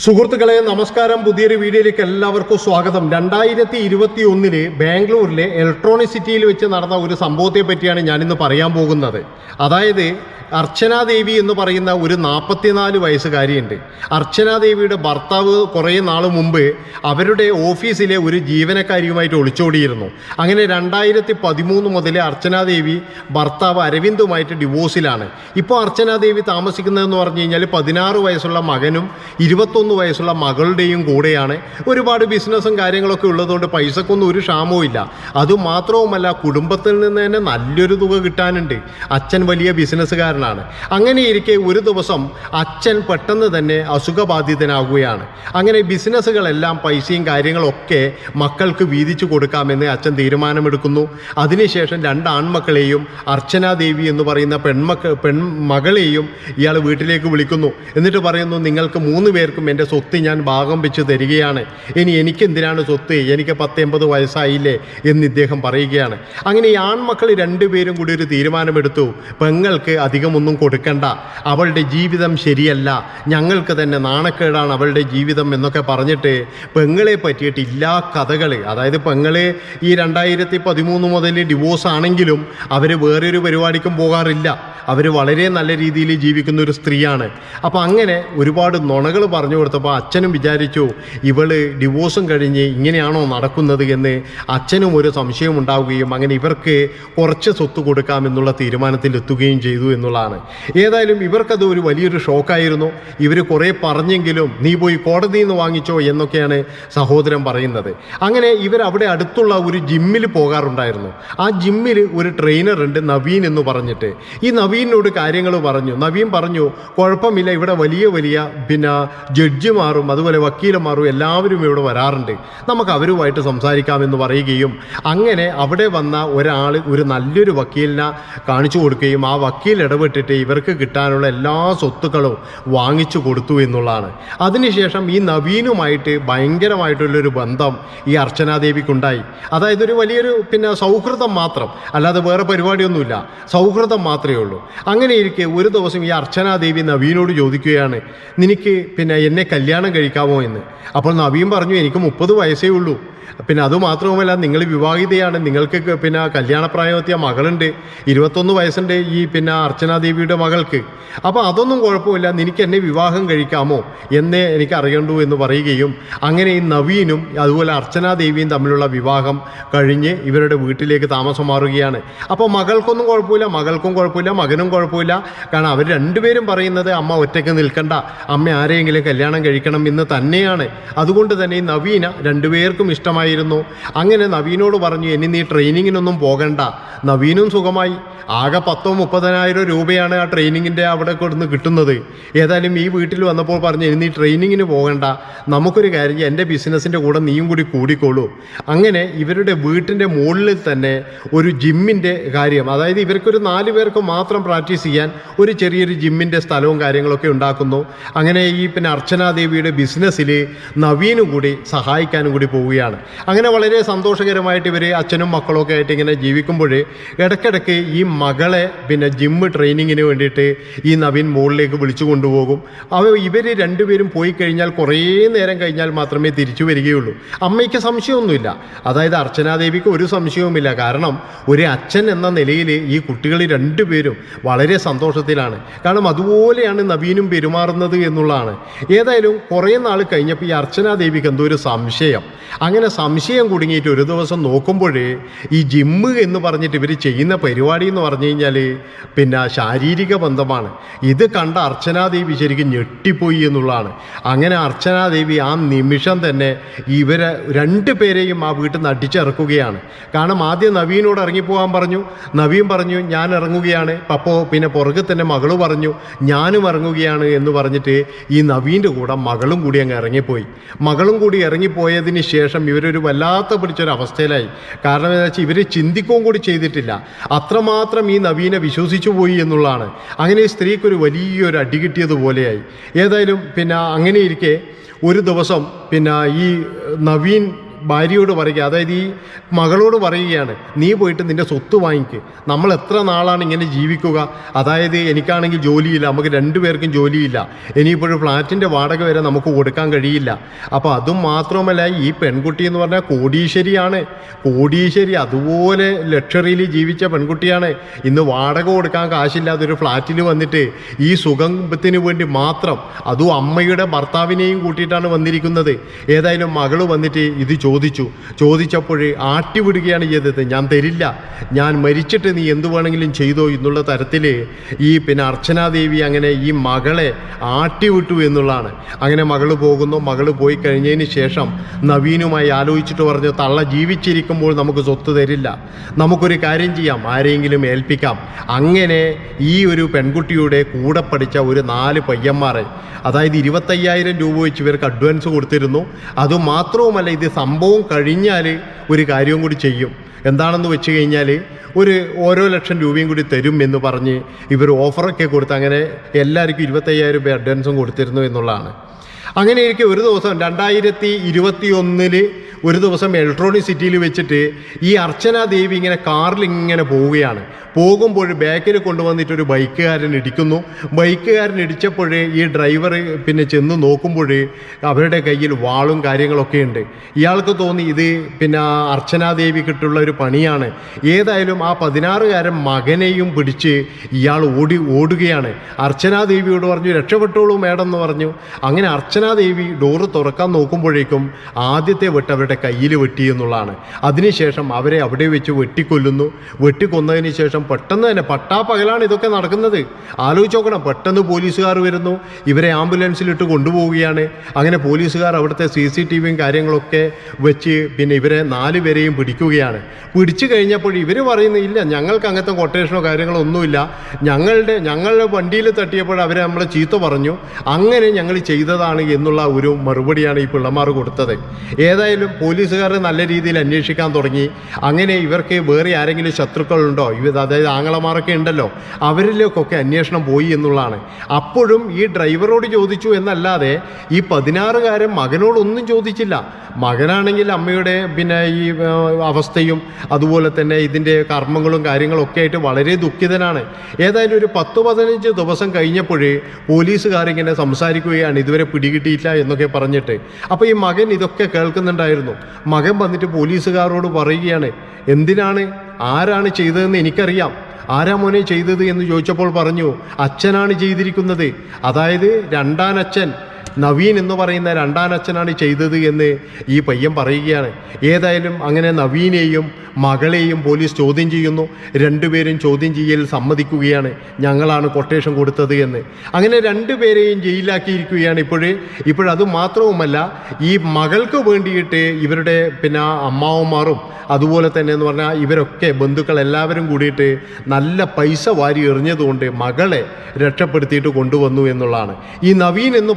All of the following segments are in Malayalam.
സുഹൃത്തുക്കളെ നമസ്കാരം. പുതിയൊരു വീഡിയോയിലേക്ക് എല്ലാവർക്കും സ്വാഗതം. രണ്ടായിരത്തി ഇരുപത്തി ഒന്നിൽ ബാംഗ്ലൂരിലെ ഇലക്ട്രോണിസിറ്റിയിൽ വെച്ച് നടന്ന ഒരു സംഭവത്തെ പറ്റിയാണ് ഞാനിന്ന് പറയാൻ പോകുന്നത്. അതായത് അർച്ചന ദേവി എന്ന് പറയുന്ന ഒരു നാൽപ്പത്തിനാല് വയസ്സുകാരിയുണ്ട്. അർച്ചന ദേവിയുടെ ഭർത്താവ് കുറേ നാൾ മുമ്പ് അവരുടെ ഓഫീസിലെ ഒരു ജീവനക്കാരിയുമായിട്ട് ഒളിച്ചോടിയിരുന്നു. അങ്ങനെ രണ്ടായിരത്തി പതിമൂന്ന് മുതൽ അർച്ചന ദേവി ഭർത്താവ് അരവിന്ദുമായിട്ട് ഡിവോഴ്സിലാണ് ഇപ്പോൾ അർച്ചന ദേവി താമസിക്കുന്നതെന്ന് പറഞ്ഞു കഴിഞ്ഞാൽ പതിനാറ് വയസ്സുള്ള മകനും ഇരുപത്തൊന്ന് വയസ്സുള്ള മകളുടെയും കൂടെയാണ് ഒരുപാട് ബിസിനസ്സും കാര്യങ്ങളൊക്കെ ഉള്ളതുകൊണ്ട് പൈസക്കൊന്നും ഒരു ക്ഷാമവും ഇല്ല. അതുമാത്രവുമല്ല കുടുംബത്തിൽ നിന്ന് തന്നെ നല്ലൊരു തുക കിട്ടാനുണ്ട്. അച്ഛൻ വലിയ ബിസിനസ്സുകാരനാണ്. അങ്ങനെ ഇരിക്കെ ഒരു ദിവസം അച്ഛൻ പെട്ടെന്ന് തന്നെ അസുഖബാധിതനാകുകയാണ് അങ്ങനെ ബിസിനസ്സുകളെല്ലാം പൈസയും കാര്യങ്ങളൊക്കെ മക്കൾക്ക് വീതിച്ചു കൊടുക്കാമെന്ന് അച്ഛൻ തീരുമാനമെടുക്കുന്നു. അതിനുശേഷം രണ്ട് ആൺമക്കളെയും അർച്ചന ദേവി എന്ന് പറയുന്ന പെൺമക്ക പെൺമകളെയും ഇയാൾ വീട്ടിലേക്ക് വിളിക്കുന്നു. എന്നിട്ട് പറയുന്നു നിങ്ങൾക്ക് മൂന്ന് പേർക്കും എന്റെ സ്വത്ത് ഞാൻ ഭാഗം വെച്ച് തരികയാണ്. ഇനി എനിക്കെന്തിനാണ് സ്വത്ത്? എനിക്ക് പത്തൊമ്പത് വയസ്സായില്ലേ എന്ന് ഇദ്ദേഹം പറയുകയാണ്. അങ്ങനെ ഈ ആൺമക്കൾ രണ്ടുപേരും കൂടി ഒരു തീരുമാനമെടുത്തു. പെങ്ങൾക്ക് അധികമൊന്നും കൊടുക്കണ്ട. അവളുടെ ജീവിതം ശരിയല്ല. ഞങ്ങൾക്ക് തന്നെ നാണക്കേടാണ് അവളുടെ ജീവിതം എന്നൊക്കെ പറഞ്ഞിട്ട് പെങ്ങളെ പറ്റിയിട്ട് ഇല്ലാ കഥകൾ അതായത് പെങ്ങൾ ഈ രണ്ടായിരത്തി പതിമൂന്ന് മുതൽ ഡിവോഴ്സ് ആണെങ്കിലും അവർ വേറൊരു പരിപാടിക്കും പോകാറില്ല. അവർ വളരെ നല്ല രീതിയിൽ ജീവിക്കുന്ന ഒരു സ്ത്രീയാണ്. അപ്പോൾ അങ്ങനെ ഒരുപാട് നുണകൾ പറഞ്ഞു കൊടുത്തപ്പോൾ അച്ഛനും വിചാരിച്ചു ഇവൾ ഡിവോഴ്സും കഴിഞ്ഞ് ഇങ്ങനെയാണോ നടക്കുന്നത്? എന്ന് അച്ഛനും ഒരു സംശയം ഉണ്ടാവുകയും അങ്ങനെ ഇവർക്ക് കുറച്ച് സ്വത്ത് കൊടുക്കാമെന്നുള്ള തീരുമാനത്തിൽ എത്തുകയും ചെയ്തു എന്നുള്ളതാണ്. ഏതായാലും ഇവർക്കത് ഒരു വലിയൊരു ഷോക്കായിരുന്നു. ഇവർ കുറേ പറഞ്ഞെങ്കിലും നീ പോയി കോടതിയിൽ നിന്ന് വാങ്ങിച്ചോ എന്നൊക്കെയാണ് സഹോദരൻ പറയുന്നത്. അങ്ങനെ ഇവർ അവിടെ അടുത്തുള്ള ഒരു ജിമ്മിൽ പോകാറുണ്ടായിരുന്നു. ആ ജിമ്മിൽ ഒരു ട്രെയിനർ ഉണ്ട് നവീൻ എന്ന് പറഞ്ഞിട്ട്. ഈ നവീനോട് കാര്യങ്ങൾ പറഞ്ഞു. നവീൻ പറഞ്ഞു കുഴപ്പമില്ല ഇവിടെ വലിയ വലിയ പിന്നെ ജഡ്ജിമാറും അതുപോലെ വക്കീലന്മാരും എല്ലാവരും ഇവിടെ വരാറുണ്ട്. നമുക്ക് അവരുമായിട്ട് സംസാരിക്കാമെന്ന് പറയുകയും അങ്ങനെ അവിടെ വന്ന ഒരാൾ ഒരു നല്ലൊരു വക്കീലിനെ കാണിച്ചു കൊടുക്കുകയും ആ വക്കീൽ ഇടപെട്ടിട്ട് ഇവർക്ക് കിട്ടാനുള്ള എല്ലാ സ്വത്തുക്കളും വാങ്ങിച്ചു കൊടുത്തു എന്നുള്ളതാണ്. അതിനുശേഷം ഈ നവീനുമായിട്ട് ഭയങ്കരമായിട്ടുള്ളൊരു ബന്ധം ഈ അർച്ചനാദേവിക്കുണ്ടായി അതായത് ഒരു വലിയൊരു പിന്നെ സൗഹൃദം മാത്രം. അല്ലാതെ വേറെ പരിപാടിയൊന്നുമില്ല. സൗഹൃദം മാത്രമേ ഉള്ളൂ. അങ്ങനെ ഇരിക്കെ ഒരു ദിവസം ഈ അർച്ചനാദേവി നവീനോട് ചോദിക്കുകയാണ് നിനക്ക് പിന്നെ എന്നെ കല്യാണം കഴിക്കാമോ എന്ന്? അപ്പോൾ നവീൻ പറഞ്ഞു എനിക്ക് മുപ്പത് വയസ്സേ ഉള്ളൂ. പിന്നെ അതുമാത്രവുമല്ല നിങ്ങൾ വിവാഹിതയാണ്. നിങ്ങൾക്ക് പിന്നെ കല്യാണപ്രായമെത്തിയ മകളുണ്ട്. ഇരുപത്തൊന്ന് വയസ്സുണ്ട് ഈ പിന്നെ അർച്ചനാദേവിയുടെ മകൾക്ക്. അപ്പോൾ അതൊന്നും കുഴപ്പമില്ല. നിനക്ക് എന്നെ വിവാഹം കഴിക്കാമോ? എന്നേ എനിക്ക് അറിയണ്ടു എന്ന് പറയുകയും അങ്ങനെ ഈ നവീനും അതുപോലെ അർച്ചനാദേവിയും തമ്മിലുള്ള വിവാഹം കഴിഞ്ഞ് ഇവരുടെ വീട്ടിലേക്ക് താമസം മാറുകയാണ്. അപ്പോൾ മകൾക്കൊന്നും കുഴപ്പമില്ല. മകൾക്കും കുഴപ്പമില്ല. മകനും കുഴപ്പമില്ല. കാരണം അവർ രണ്ടുപേരും പറയുന്നത് അമ്മ ഒറ്റയ്ക്ക് നിൽക്കണ്ട. അമ്മ ആരെയെങ്കിലും കല്യാണം കഴിക്കണം എന്ന് തന്നെയാണ്. അതുകൊണ്ട് തന്നെ ഈ നവീന രണ്ടുപേർക്കും ഇഷ്ടമായിരുന്നു. അങ്ങനെ നവീനോട് പറഞ്ഞു ഇനി നീ ട്രെയിനിങ്ങിനൊന്നും പോകണ്ട. നവീനും സുഖമായി. ആകെ പത്തോ മുപ്പതിനായിരം രൂപയാണ് ആ ട്രെയിനിങ്ങിന്റെ അവിടെ കൊടുന്ന് കിട്ടുന്നത്. ഏതായാലും ഈ വീട്ടിൽ വന്നപ്പോൾ പറഞ്ഞു ഇനി നീ ട്രെയിനിങ്ങിന് പോകണ്ട. നമുക്കൊരു കാര്യം എന്റെ ബിസിനസ്സിന്റെ കൂടെ നീയും കൂടി കൂടിക്കോളൂ. അങ്ങനെ ഇവരുടെ വീട്ടിന്റെ മുകളിൽ തന്നെ ഒരു ജിമ്മിന്റെ കാര്യം അതായത് ഇവർക്കൊരു നാല് പേർക്ക് മാത്രം പ്രാക്ടീസ് ചെയ്യാൻ ഒരു ചെറിയൊരു ജിമ്മിന്റെ സ്ഥലവും കാര്യങ്ങളൊക്കെ ഉണ്ടാക്കുന്നു. അങ്ങനെ ഈ പിന്നെ അർച്ചനാദേവിയുടെ ബിസിനസ്സിൽ നവീനും കൂടി സഹായിക്കാനും കൂടി പോവുകയാണ്. അങ്ങനെ വളരെ സന്തോഷകരമായിട്ട് ഇവർ അച്ഛനും മക്കളൊക്കെ ആയിട്ട് ഇങ്ങനെ ജീവിക്കുമ്പോൾ ഇടയ്ക്കിടയ്ക്ക് ഈ മകളെ പിന്നെ ജിമ്മ് ട്രെയിനിങ്ങിന് വേണ്ടിയിട്ട് ഈ നവീൻ മുകളിലേക്ക് വിളിച്ചു കൊണ്ടുപോകും. അവ ഇവർ രണ്ടുപേരും പോയി കഴിഞ്ഞാൽ കുറേ നേരം കഴിഞ്ഞാൽ മാത്രമേ തിരിച്ചു വരികയുള്ളൂ. അമ്മയ്ക്ക് സംശയമൊന്നുമില്ല. അതായത് അർച്ചനാദേവിക്ക് ഒരു സംശയവുമില്ല. കാരണം ഒരു അച്ഛൻ എന്ന നിലയിൽ ഈ കുട്ടികൾ രണ്ടുപേരും വളരെ സന്തോഷത്തിലാണ്. കാരണം അതുപോലെയാണ് നവീനും പെരുമാറുന്നത് എന്നുള്ളതാണ്. ഏതായാലും കുറേ നാൾ കഴിഞ്ഞപ്പോൾ ഈ അർച്ചനാദേവിക്ക് എന്തോ ഒരു സംശയം. അങ്ങനെ സംശയം കുടുങ്ങിയിട്ട് ഒരു ദിവസം നോക്കുമ്പോൾ ഈ ജിമ്മ് എന്ന് പറഞ്ഞിട്ട് ഇവർ ചെയ്യുന്ന പരിപാടി എന്ന് പറഞ്ഞു കഴിഞ്ഞാൽ പിന്നെ ശാരീരിക ബന്ധമാണ്. ഇത് കണ്ട അർച്ചനാദേവി ശരിക്കും ഞെട്ടിപ്പോയി എന്നുള്ളതാണ്. അങ്ങനെ അർച്ചനാദേവി ആ നിമിഷം തന്നെ ഇവരെ രണ്ടു പേരെയും ആ വീട്ടിൽ നിന്ന് അടിച്ചിറക്കുകയാണ്. കാരണം ആദ്യം നവീനോട് ഇറങ്ങിപ്പോകാൻ പറഞ്ഞു. നവീൻ പറഞ്ഞു ഞാൻ ഇറങ്ങുകയാണ്. അപ്പോൾ പിന്നെ പുറകെ തന്നെ മകൾ പറഞ്ഞു ഞാനും ഇറങ്ങുകയാണ് എന്ന് പറഞ്ഞിട്ട് ഈ നവീന്റെ കൂടെ മകളും കൂടി അങ്ങ് ഇറങ്ങിപ്പോയി. മകളും കൂടി ഇറങ്ങിപ്പോയതിന് ശേഷം ഇവരൊരു വല്ലാത്ത പിടിച്ചൊരു അവസ്ഥയിലായി കാരണം എന്താ വെച്ചാൽ ഇവർ ചിന്തിക്കുകയും കൂടി ചെയ്തിട്ടില്ല. അത്രമാത്രം ഈ നവീനെ വിശ്വസിച്ചു പോയി എന്നുള്ളതാണ്. അങ്ങനെ സ്ത്രീക്കൊരു വലിയൊരു അടി കിട്ടിയതുപോലെയായി ഏതായാലും പിന്നെ അങ്ങനെ ഇരിക്കെ ഒരു ദിവസം പിന്നെ ഈ നവീൻ ഭാര്യയോട് പറയുക അതായത് ഈ മകളോട് പറയുകയാണ് നീ പോയിട്ട് നിന്റെ സ്വത്ത് വാങ്ങിക്ക്. നമ്മൾ എത്ര നാളാണ് ഇങ്ങനെ ജീവിക്കുക? അതായത് എനിക്കാണെങ്കിൽ ജോലിയില്ല നമുക്ക് രണ്ടുപേർക്കും ജോലിയില്ല. ഇനിയിപ്പോഴും ഫ്ലാറ്റിന്റെ വാടക വരെ നമുക്ക് കൊടുക്കാൻ കഴിയില്ല. അപ്പോൾ അതും മാത്രമല്ല ഈ പെൺകുട്ടി എന്ന് പറഞ്ഞാൽ കോടീശ്വരിയാണ്. കോടീശ്വരി അതുപോലെ ലക്ഷറിയിൽ ജീവിച്ച പെൺകുട്ടിയാണ്. ഇന്ന് വാടക കൊടുക്കാൻ കാശില്ലാതെ ഒരു ഫ്ലാറ്റിൽ വന്നിട്ട് ഈ സുഖത്തിന് വേണ്ടി മാത്രം അതും അമ്മയുടെ ഭർത്താവിനെയും കൂട്ടിയിട്ടാണ് വന്നിരിക്കുന്നത്. ഏതായാലും മകൾ വന്നിട്ട് ഇത് ചോദിച്ചു. ചോദിച്ചപ്പോഴേ ആട്ടിവിടുകയാണ് ചെയ്തത്. ഞാൻ തരില്ല. ഞാൻ മരിച്ചിട്ട് നീ എന്തു വേണമെങ്കിലും ചെയ്തോ എന്നുള്ള തരത്തിൽ ഈ പിന്നെ അർച്ചനാദേവി അങ്ങനെ ഈ മകളെ ആട്ടിവിട്ടു എന്നുള്ളതാണ്. അങ്ങനെ മകൾ പോകുന്നു. മകൾ പോയി കഴിഞ്ഞതിന് ശേഷം നവീനുമായി ആലോചിച്ചിട്ട് പറഞ്ഞു തള്ള ജീവിച്ചിരിക്കുമ്പോൾ നമുക്ക് സ്വത്ത് തരില്ല. നമുക്കൊരു കാര്യം ചെയ്യാം. ആരെങ്കിലും ഏൽപ്പിക്കാം. അങ്ങനെ ഈ ഒരു പെൺകുട്ടിയുടെ കൂടെ പഠിച്ച ഒരു നാല് പയ്യന്മാരെ അതായത് ഇരുപത്തയ്യായിരം രൂപ വെച്ച് ഇവർക്ക് അഡ്വാൻസ് കൊടുത്തിരുന്നു. അതുമാത്രവുമല്ല ഇത് സംഭവം കഴിഞ്ഞാൽ ഒരു കാര്യവും കൂടി ചെയ്യും. എന്താണെന്ന് വെച്ച് കഴിഞ്ഞാൽ ഒരു ഓരോ ലക്ഷം രൂപയും കൂടി തരും എന്ന് പറഞ്ഞ് ഇവർ ഓഫറൊക്കെ കൊടുത്ത് അങ്ങനെ എല്ലാവർക്കും ഇരുപത്തയ്യായിരം രൂപ അഡ്വാൻസും കൊടുത്തിരുന്നു എന്നുള്ളതാണ്. അങ്ങനെ എനിക്ക് ഒരു ദിവസം രണ്ടായിരത്തി ഇരുപത്തി ഒന്നിൽ ഒരു ദിവസം ഇലക്ട്രോണിക് സിറ്റിയിൽ വെച്ചിട്ട് ഈ അർച്ചന ദേവി ഇങ്ങനെ കാറിൽ ഇങ്ങനെ പോവുകയാണ്. പോകുമ്പോൾ ബാക്കിൽ കൊണ്ടുവന്നിട്ട് ഒരു ബൈക്കുകാരൻ ഇടിക്കുന്നു. ബൈക്കുകാരൻ ഇടിച്ചപ്പോൾ ഈ ഡ്രൈവർ പിന്നെ ചെന്ന് നോക്കുമ്പോൾ അവരുടെ കയ്യിൽ വാളും കാര്യങ്ങളൊക്കെ ഉണ്ട്. ഇയാൾക്ക് തോന്നി ഇത് പിന്നെ അർച്ചനാദേവി കിട്ടുള്ള ഒരു പണിയാണ്. ഏതായാലും ആ പതിനാറുകാരൻ മകനെയും പിടിച്ച് ഇയാൾ ഓടി ഓടുകയാണ്. അർച്ചനാദേവിയോട് പറഞ്ഞു രക്ഷപ്പെട്ടോളൂ മേഡം എന്ന് പറഞ്ഞു. അങ്ങനെ അർച്ചനാദേവി ഡോറ് തുറക്കാൻ നോക്കുമ്പോഴേക്കും ആദ്യത്തെ വെട്ട് അവരുടെ കയ്യിൽ വെട്ടി എന്നുള്ളതാണ്. അതിനുശേഷം അവരെ അവിടെ വെച്ച് വെട്ടിക്കൊല്ലുന്നു. വെട്ടിക്കൊന്നതിന് ശേഷം പെട്ടെന്ന് തന്നെ പട്ടാപ്പകലാണ് ഇതൊക്കെ നടക്കുന്നത്. ആലോചിച്ച് നോക്കണം പെട്ടെന്ന് പോലീസുകാർ വരുന്നു. ഇവരെ ആംബുലൻസിലിട്ട് കൊണ്ടുപോവുകയാണ്. അങ്ങനെ പോലീസുകാർ അവിടുത്തെ സി സി ടി വിയും കാര്യങ്ങളൊക്കെ വെച്ച് പിന്നെ ഇവരെ നാല് പേരെയും പിടിക്കുകയാണ്. പിടിച്ചു കഴിഞ്ഞപ്പോൾ ഇവർ പറയുന്നു ഇല്ല ഞങ്ങൾക്ക് അങ്ങനത്തെ കൊട്ടേഷനോ കാര്യങ്ങളോ ഒന്നുമില്ല. ഞങ്ങളുടെ ഞങ്ങളുടെ വണ്ടിയിൽ തട്ടിയപ്പോൾ അവരെ നമ്മളെ ചീത്ത പറഞ്ഞു. അങ്ങനെ ഞങ്ങൾ ചെയ്തതാണ് എന്നുള്ള ഒരു മറുപടിയാണ് ഈ പിള്ളമാർ കൊടുത്തത്. ഏതായാലും പോലീസുകാർ നല്ല രീതിയിൽ അന്വേഷിക്കാൻ തുടങ്ങി. അങ്ങനെ ഇവർക്ക് വേറെ ആരെങ്കിലും ശത്രുക്കളുണ്ടോ? ഇവ അതായത് ആങ്ങളമാരൊക്കെ ഉണ്ടല്ലോ. അവരിലേക്കൊക്കെ അന്വേഷണം പോയി എന്നുള്ളതാണ്. അപ്പോഴും ഈ ഡ്രൈവറോട് ചോദിച്ചു എന്നല്ലാതെ ഈ പതിനാറുകാരൻ മകനോടൊന്നും ചോദിച്ചില്ല. മകനാണെങ്കിൽ അമ്മയുടെ പിന്നെ ഈ അവസ്ഥയും അതുപോലെ തന്നെ ഇതിന്റെ കർമ്മങ്ങളും കാര്യങ്ങളും ഒക്കെ ആയിട്ട് വളരെ ദുഃഖിതനാണ്. ഏതായാലും ഒരു പത്ത് പതിനഞ്ച് ദിവസം കഴിഞ്ഞപ്പോഴേ പോലീസുകാരിങ്ങനെ സംസാരിക്കുകയാണ്. ഇതുവരെ പിടികിട്ടിയില്ല എന്നൊക്കെ പറഞ്ഞിട്ട്. അപ്പോൾ ഈ മകൻ ഇതൊക്കെ കേൾക്കുന്നുണ്ടായിരുന്നു. മകൻ വന്നിട്ട് പോലീസുകാരോട് പറയുകയാണ് എന്തിനാണ്? ആരാണ് ചെയ്തതെന്ന് എനിക്കറിയാം. ആരാ മോനെ ചെയ്തത്? എന്ന് ചോദിച്ചപ്പോൾ പറഞ്ഞു അച്ഛനാണ് ചെയ്തിരിക്കുന്നത്. അതായത് രണ്ടാനച്ഛൻ നവീൻ എന്ന് പറയുന്ന രണ്ടാനച്ഛനാണ് ചെയ്തത് എന്ന് ഈ പയ്യൻ പറയുകയാണ്. ഏതായാലും അങ്ങനെ നവീനെയും മകളെയും പോലീസ് ചോദ്യം ചെയ്യുന്നു. രണ്ടുപേരും ചോദ്യം ചെയ്യൽ സമ്മതിക്കുകയാണ്. ഞങ്ങളാണ് കൊട്ടേഷൻ കൊടുത്തത് എന്ന്. അങ്ങനെ രണ്ടുപേരെയും ജയിലിലാക്കിയിരിക്കുകയാണ് ഇപ്പോഴേ. ഇപ്പോഴത് മാത്രവുമല്ല ഈ മകൾക്ക് വേണ്ടിയിട്ട് ഇവരുടെ പിന്നെ അമ്മാവന്മാറും അതുപോലെ തന്നെ എന്ന് പറഞ്ഞാൽ ഇവരൊക്കെ ബന്ധുക്കൾ എല്ലാവരും കൂടിയിട്ട് നല്ല പൈസ വാരി എറിഞ്ഞതുകൊണ്ട് മകളെ രക്ഷപ്പെടുത്തിയിട്ട് കൊണ്ടുവന്നു എന്നുള്ളതാണ്. ഈ നവീൻ എന്ന്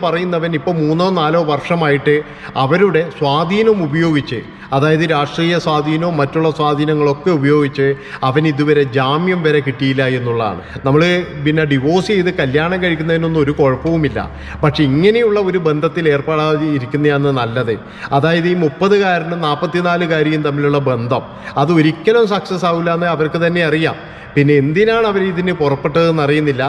ഇപ്പോൾ മൂന്നോ നാലോ വർഷമായിട്ട് അവരുടെ സ്വാധീനം ഉപയോഗിച്ച് അതായത് രാഷ്ട്രീയ സ്വാധീനവും മറ്റുള്ള സ്വാധീനങ്ങളൊക്കെ ഉപയോഗിച്ച് അവൻ ഇതുവരെ ജാമ്യം വരെ കിട്ടിയില്ല എന്നുള്ളതാണ്. നമ്മൾ പിന്നെ ഡിവോഴ്സ് ചെയ്ത് കല്യാണം കഴിക്കുന്നതിനൊന്നും ഒരു കുഴപ്പവുമില്ല. പക്ഷെ ഇങ്ങനെയുള്ള ഒരു ബന്ധത്തിൽ ഏർപ്പെടാതെ ഇരിക്കുന്നതാണ് നല്ലത്. അതായത് ഈ മുപ്പതുകാരനും നാൽപ്പത്തിനാലുകാരിയും തമ്മിലുള്ള ബന്ധം അത് ഒരിക്കലും സക്സസ് ആവില്ല എന്ന് അവർക്ക് തന്നെ അറിയാം. പിന്നെ എന്തിനാണ് അവർ ഇതിന് പുറപ്പെട്ടതെന്ന് അറിയുന്നില്ല.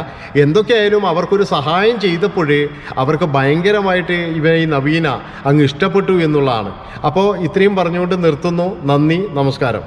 എന്തൊക്കെയായാലും അവർക്കൊരു സഹായം ചെയ്തപ്പോഴേ അവർക്ക് ഭയങ്കരമായിട്ട് ഇവ ഈ നവീന അങ്ങ് ഇഷ്ടപ്പെട്ടു എന്നുള്ളതാണ്. അപ്പോൾ ഇത്രയും പറഞ്ഞുകൊണ്ട് നിർത്തുന്നു. നന്ദി നമസ്കാരം.